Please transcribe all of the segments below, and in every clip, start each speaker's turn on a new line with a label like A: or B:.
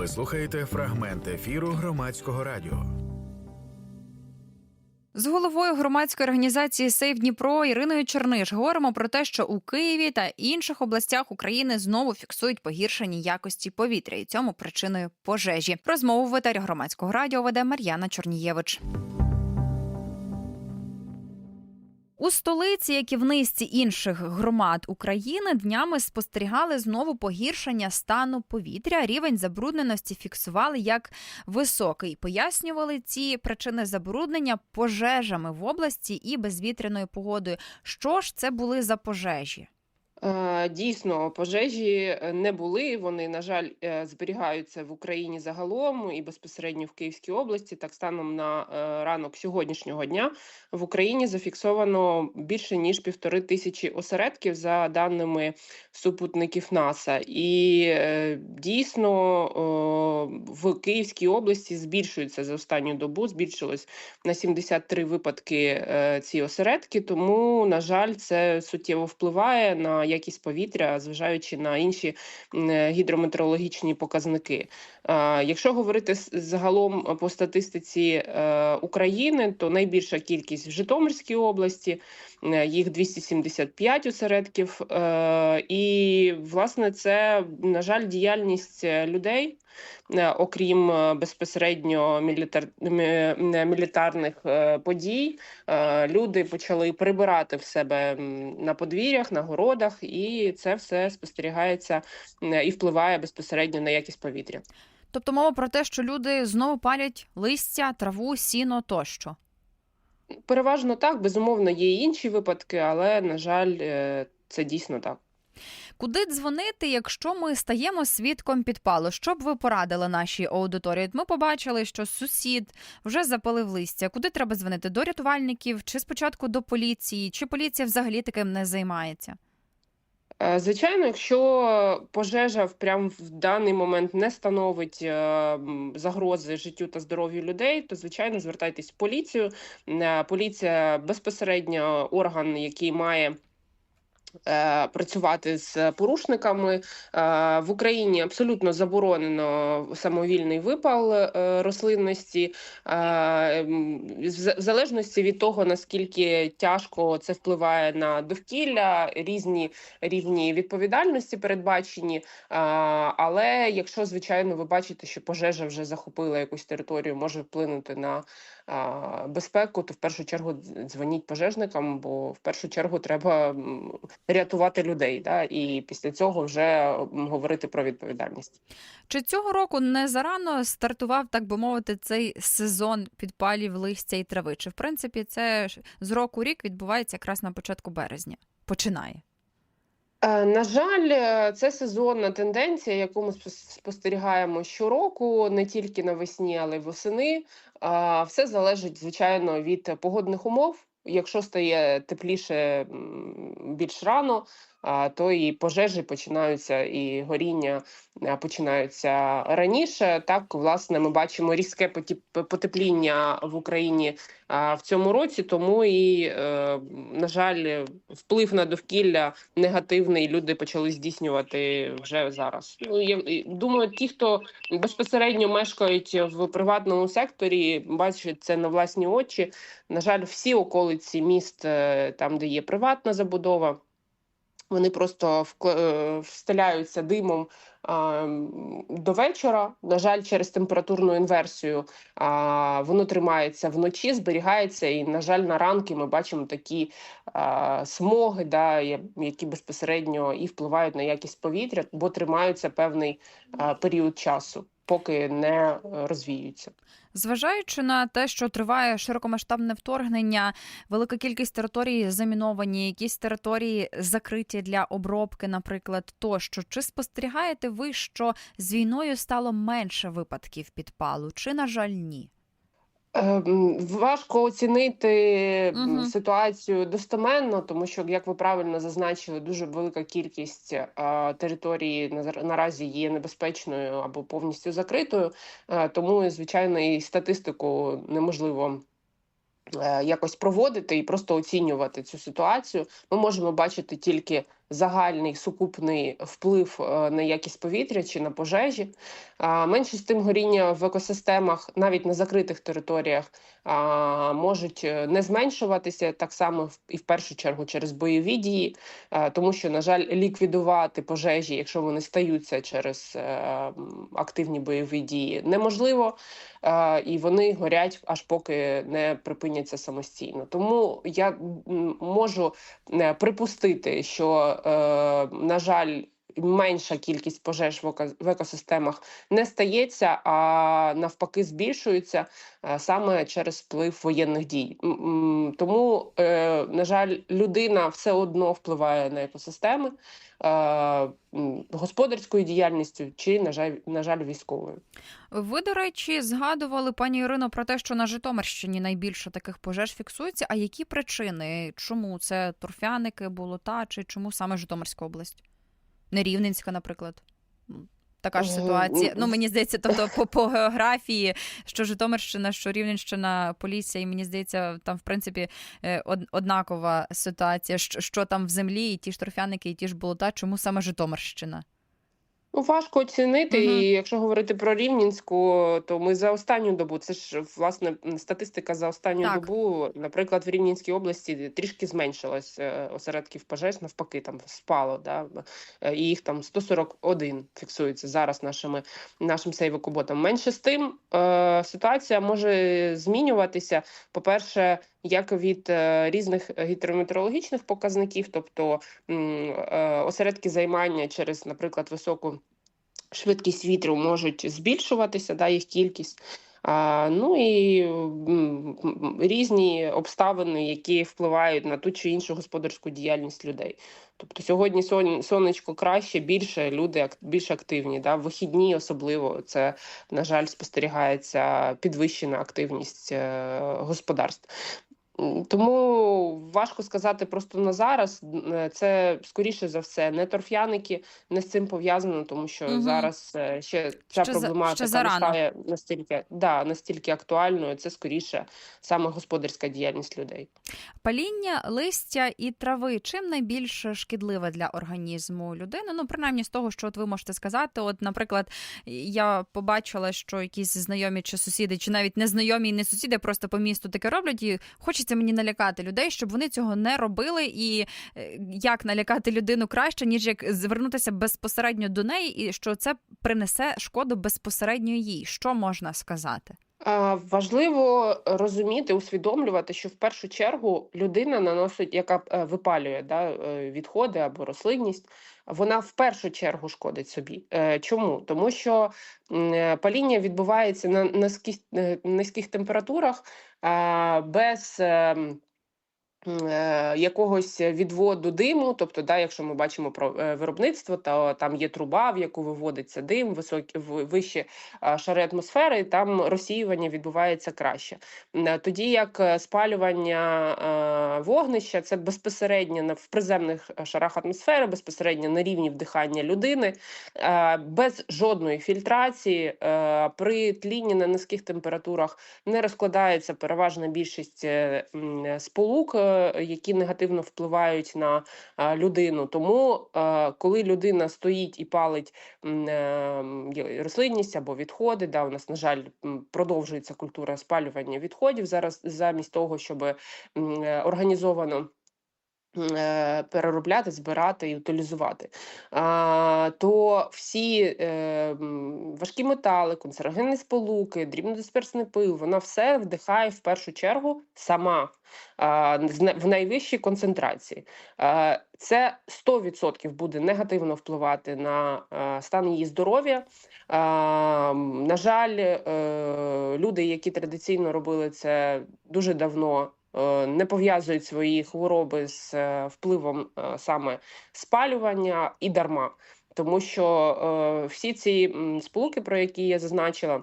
A: Ви слухаєте фрагмент ефіру громадського радіо.
B: З головою громадської організації Сейв Дніпро Іриною Черниш говоримо про те, що у Києві та інших областях України знову фіксують погіршення якості повітря, і цьому причиною пожежі. Розмову в етері громадського радіо веде Мар'яна Чорнієвич. У столиці, як і в низці інших громад України, днями спостерігали знову погіршення стану повітря. Рівень забрудненості фіксували як високий. Пояснювали ці причини забруднення пожежами в області і безвітряною погодою. Що ж це були за пожежі?
C: Е, Дійсно, пожежі е, не були. Вони, на жаль, е, зберігаються в Україні загалом і безпосередньо в Київській області. Так станом на ранок сьогоднішнього дня в Україні зафіксовано більше ніж півтори тисячі осередків за даними супутників НАСА. І дійсно в Київській області збільшується за останню добу. Збільшилось на 73 випадки ці осередки. Тому, на жаль, це суттєво впливає на якість повітря, зважаючи на інші е, гідрометеорологічні показники. Якщо говорити загалом по статистиці е, України, то найбільша кількість в Житомирській області, їх 275 осередків. Е, І власне це на жаль діяльність е, людей. е, Окрім е, безпосередньо мілітар... мілітарних е, подій, е, люди почали прибирати в себе на подвір'ях, на городах, і це все спостерігається і впливає безпосередньо на якість повітря.
B: Тобто мова про те, що люди знову палять листя, траву, сіно тощо.
C: Переважно так, безумовно, є і інші випадки, але на жаль, е, це дійсно так.
B: Куди дзвонити, якщо ми стаємо свідком підпалу? Що б ви порадили нашій аудиторії? Ми побачили, що сусід вже запалив листя. Куди треба дзвонити? До рятувальників, чи спочатку до поліції, чи поліція взагалі таким не займається?
C: Е, Звичайно, якщо пожежа прямо в даний момент не становить е, загрози життю та здоров'ю людей, то звичайно звертайтесь в поліцію. Е, Поліція безпосередньо орган, який має. Е, Працювати з порушниками Е, в Україні абсолютно заборонено самовільний випал е, рослинності, в залежності від того наскільки тяжко це впливає на довкілля, різні рівні відповідальності передбачені. Але якщо звичайно ви бачите, що пожежа вже захопила якусь територію, може вплинути на безпеку, то в першу чергу дзвоніть пожежникам, бо в першу чергу треба рятувати людей. Да? І після цього вже говорити про відповідальність.
B: Чи цього року не зарано стартував, так би мовити, цей сезон підпалів листя і трави? Чи в принципі це з року рік відбувається якраз на початку березня? Починає.
C: Е, На жаль, е, це сезонна тенденція, яку ми спос- спостерігаємо щороку, не тільки навесні, але й восени. Все залежить, звичайно, від погодних умов. Якщо стає тепліше більш рано, то і пожежі починаються, і горіння е, починаються раніше. Так, власне, ми бачимо різке потепління в Україні в цьому році, тому і, е, на жаль, вплив на довкілля негативний люди почали здійснювати вже зараз. Ну я думаю, ті, хто безпосередньо мешкають в приватному секторі, бачать це на власні очі. На жаль, всі околиці міст, е, там де є приватна забудова. Вони просто е, встеляються димом до вечора. На жаль, через температурну інверсію а, воно тримається вночі, зберігається, і, на жаль, на ранки ми бачимо такі смоги, да, які безпосередньо і впливають на якість повітря, бо тримаються певний період часу, поки не розвіються.
B: Зважаючи на те, що триває широкомасштабне вторгнення, велика кількість територій заміновані, якісь території закриті для обробки, наприклад, тощо, чи спостерігаєте ви, що з війною стало менше випадків підпалу, чи на жаль, ні?
C: Ем, Важко оцінити
B: Мгм.
C: ситуацію достеменно, тому що, як ви правильно зазначили, дуже велика кількість е, території наразі є небезпечною або повністю закритою. Е, Тому, звичайно, і статистику неможливо е, якось проводити і просто оцінювати цю ситуацію. Ми можемо бачити тільки загальний сукупний вплив е, на якість повітря чи на пожежі. Менше з тим горіння в екосистемах, навіть на закритих територіях, можуть е, не зменшуватися так само і в першу чергу через бойові дії, тому що, на жаль, ліквідувати пожежі, якщо вони стаються через е, активні бойові дії, неможливо, і вони горять аж поки не припиняться самостійно. Тому я можу припустити, що, на жаль, менша кількість пожеж в екосистемах не стається, а навпаки збільшується е, саме через вплив воєнних дій. Тому, е, на жаль, людина все одно впливає на екосистеми е, господарською діяльністю чи, на жаль, на жаль, військовою.
B: Ви, до речі, згадували пані Ірино про те, що на Житомирщині найбільше таких пожеж фіксується. А які причини? Чому це торфяники, болота, чи чому саме Житомирська область? Не Рівненська, наприклад. Така ж ситуація.
C: ну,
B: мені здається, тобто по, по географії, що Житомирщина, що Рівненщина, Полісся, і мені здається, там в принципі е, од- однакова ситуація. Що, що там в землі, і ті ж торфяники, і ті ж болота. Чому саме Житомирщина?
C: Ну, важко оцінити,
B: Мгм.
C: і якщо говорити про Рівненську, то ми за останню добу, це ж власне статистика за останню
B: Так.
C: добу, наприклад, в Рівненській області трішки зменшилось е, осередків пожеж, навпаки, там спало, да, е, і їх там 141 фіксується зараз нашими нашим сейвокуботом. Менше з тим, е, ситуація може змінюватися. По-перше, як від е, різних гідрометеорологічних показників, тобто е, осередки займання через, наприклад, високу швидкість вітру можуть збільшуватися, да, їх кількість. Ну і різні обставини, які впливають на ту чи іншу господарську діяльність людей. Тобто сьогодні сон- сонечко краще, більше люди більш активні. Да? В вихідні особливо це, на жаль, спостерігається підвищена активність е, господарств. Тому важко сказати просто на зараз. Це скоріше за все не торф'яники, не з цим пов'язано, тому що
B: Мгм.
C: зараз е, ще ця
B: Ще за-
C: проблематика
B: ще
C: стає настільки, да, настільки актуальною. Це скоріше саме господарська діяльність людей.
B: Паління листя і трави чим найбільш шкідливе для організму людини? Ну, принаймні з того, що от ви можете сказати. От, наприклад, я побачила, що якісь знайомі чи сусіди, чи навіть незнайомі і не сусіди, просто по місту таке роблять, і хочеться мені налякати людей, щоб вони цього не робили. І е, як налякати людину краще, ніж як звернутися безпосередньо до неї, і що це принесе шкоду безпосередньо їй. Що можна сказати?
C: Важливо розуміти, усвідомлювати, що в першу чергу людина наносить, яка е, випалює да, е, відходи або рослинність, вона в першу чергу шкодить собі. Е, Чому? Тому що паління відбувається на низьких, температурах без. Е, Якогось відводу диму, тобто, да, якщо ми бачимо про е, виробництво, то там є труба, в яку виводиться дим, високі вищі шари атмосфери, і там розсіювання відбувається краще. Е, Тоді як спалювання вогнища це безпосередньо в приземних шарах атмосфери, безпосередньо на рівні вдихання людини, без жодної фільтрації, при тлінні на низьких температурах не розкладається переважна більшість сполук, які негативно впливають на е, людину. Тому, е, коли людина стоїть і палить м, е, м, є рослинність або відходи, да, у нас, на жаль, продовжується культура спалювання відходів зараз замість того, щоб організовано. Е, Переробляти, збирати і утилізувати, то всі е, важкі метали, канцерогенні сполуки, дрібнодисперсний пил, вона все вдихає в першу чергу сама а, в найвищій концентрації. Це 100% буде негативно впливати на стан її здоров'я. На жаль, е, люди, які традиційно робили це дуже давно. Е, Не пов'язують свої хвороби з е, впливом е, саме спалювання і дарма, тому що всі ці сполуки, про які я зазначила,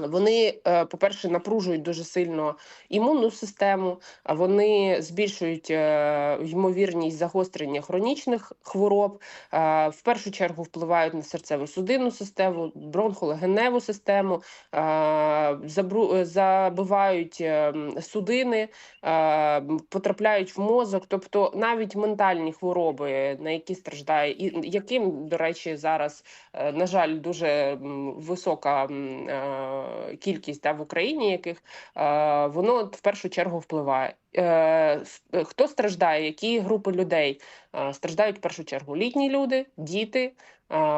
C: Вони, е, по-перше, напружують дуже сильно імунну систему, а вони збільшують е, ймовірність загострення хронічних хвороб. е, В першу чергу впливають на серцево-судинну систему, бронхолегеневу систему, забивають судини, потрапляють в мозок. Тобто навіть ментальні хвороби, на які страждає, і яким, до речі, зараз на жаль, дуже висока кількість да, в Україні, яких е, воно в першу чергу впливає. Е, е, Хто страждає? Які групи людей страждають в першу чергу? Літні люди, діти,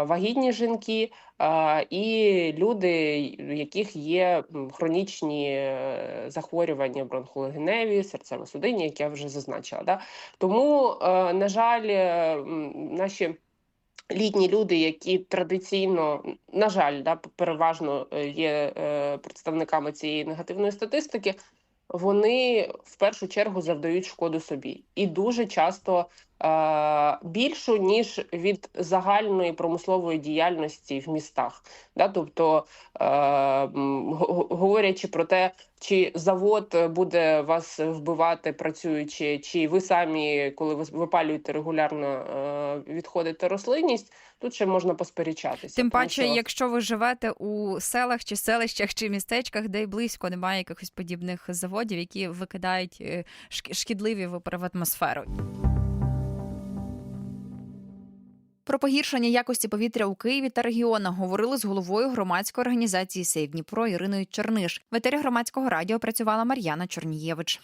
C: вагітні жінки і люди, у яких є хронічні захворювання бронхолегеневі, серцево-судинні, як я вже зазначила. Да? Тому, на жаль, наші літні люди, які традиційно, на жаль, да, переважно е, є е, представниками цієї негативної статистики, вони в першу чергу завдають шкоду собі. І дуже часто більшу ніж від загальної промислової діяльності в містах. Да? Тобто, е, говорячи про те, чи завод буде вас вбивати працюючи, чи ви самі, коли ви випалюєте регулярно, е, відходите рослинність, тут ще можна посперечатися.
B: Тим паче,
C: що-
B: якщо ви живете у селах чи селищах чи містечках, де й близько немає якихось подібних заводів, які викидають е, шкідливі випари в атмосферу. Про погіршення якості повітря у Києві та регіонах говорили з головою громадської організації «Сейв Дніпро Іриною Черниш. В етері громадського радіо працювала Мар'яна Чорнієвич.